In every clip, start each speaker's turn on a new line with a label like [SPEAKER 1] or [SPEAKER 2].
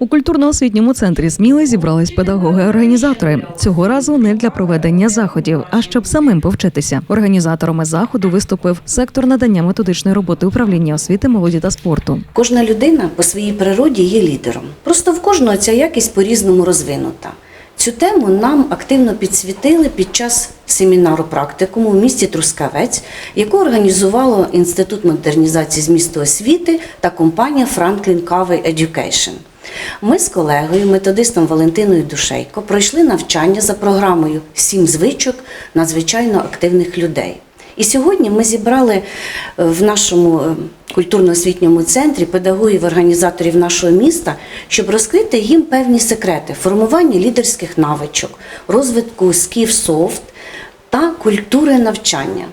[SPEAKER 1] У культурно-освітньому центрі Сміли зібрались педагоги-організатори. Цього разу не для проведення заходів, а щоб самим повчитися. Організаторами заходу виступив сектор надання методичної роботи управління освіти, молоді та спорту.
[SPEAKER 2] Кожна людина по своїй природі є лідером. Просто в кожного ця якість по-різному розвинута. Цю тему нам активно підсвітили під час семінару практикуму в місті Трускавець, яку організувало Інститут модернізації змісту освіти та компанія Franklin Covey Education. Ми з колегою, методистом Валентиною Душейко, пройшли навчання за програмою Сім звичок надзвичайно активних людей. І сьогодні ми зібрали е, в нашому е, культурно-освітньому центрі педагогів, організаторів нашого міста, щоб розкрити їм певні секрети формування лідерських навичок, розвитку скіф софт та культури навчання.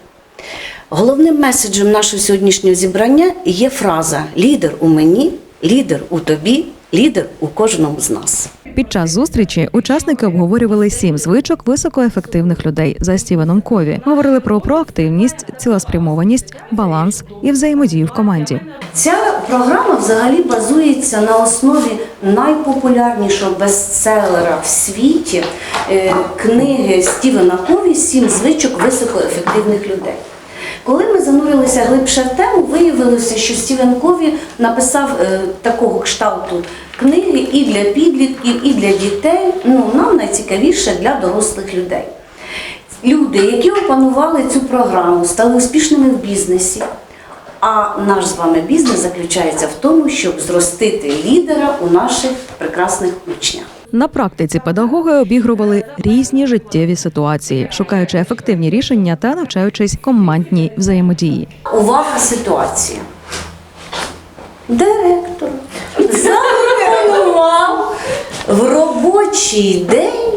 [SPEAKER 2] Головним меседжем нашого сьогоднішнього зібрання є фраза Лідер у мені, лідер у тобі, лідер у кожному з нас.
[SPEAKER 1] Під час зустрічі учасники обговорювали сім звичок високоефективних людей за Стівеном Кові. Говорили про проактивність, цілеспрямованість, баланс і взаємодію в команді.
[SPEAKER 2] Ця програма взагалі базується на основі найпопулярнішого бестселера в світі е, книги Стівена Кові Сім звичок високоефективних людей. Коли ми занурилися глибше в тему, виявилося, що Стівен Кові написав е, такого кшталту книги і для підлітків, і для дітей. Ну, нам найцікавіше для дорослих людей. Люди, які опанували цю програму, стали успішними в бізнесі. А наш з вами бізнес заключається в тому, щоб зростити лідера у наших прекрасних учнях.
[SPEAKER 1] На практиці педагоги обігрували різні життєві ситуації, шукаючи ефективні рішення та навчаючись командній взаємодії.
[SPEAKER 2] Увага ситуація. Директор запропонував в робочий день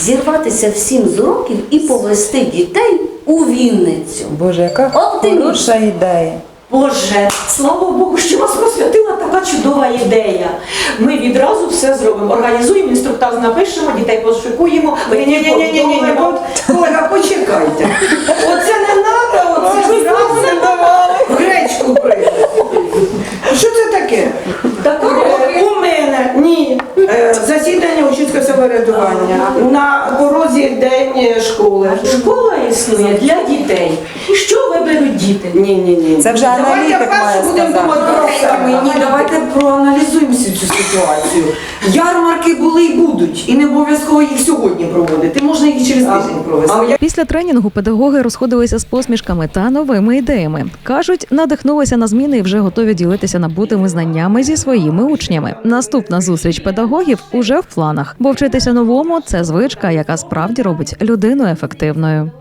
[SPEAKER 2] зірватися всім з уроків і повести дітей у Вінницю.
[SPEAKER 3] Боже, яка хороша ідея.
[SPEAKER 4] Боже, слава Богу, що вас посвятила така чудова ідея. Ми відразу все зробимо. Організуємо інструктаж, напишемо, дітей пошикуємо.
[SPEAKER 3] Ні, ні, ні, ні, ні, ні, от, Ольга, почекайте. Оце не треба, оце зразу
[SPEAKER 4] не
[SPEAKER 3] не давали. Гречку прийде. Що це таке? Е, У мене ні. Е, Засідання учительського самоврядування на порозі день школи.
[SPEAKER 4] Школа існує для дітей. Що діти?
[SPEAKER 3] Ні, ні, ні.
[SPEAKER 5] Це вже
[SPEAKER 3] Давайте
[SPEAKER 5] аналітик
[SPEAKER 3] перше
[SPEAKER 5] має
[SPEAKER 3] будемо
[SPEAKER 5] сказати.
[SPEAKER 3] думати про себе.
[SPEAKER 5] Ні, давайте проаналізуємо всю цю ситуацію. Ярмарки були і будуть, і не обов'язково їх сьогодні проводити. Можна їх через тиждень провести.
[SPEAKER 1] Після тренінгу педагоги розходилися з посмішками та новими ідеями. кажуть, надихнулися на зміни і вже готові ділитися набутими знаннями зі своїми учнями. Наступна зустріч педагогів уже в планах, бо вчитися новому це звичка, яка справді робить людину ефективною.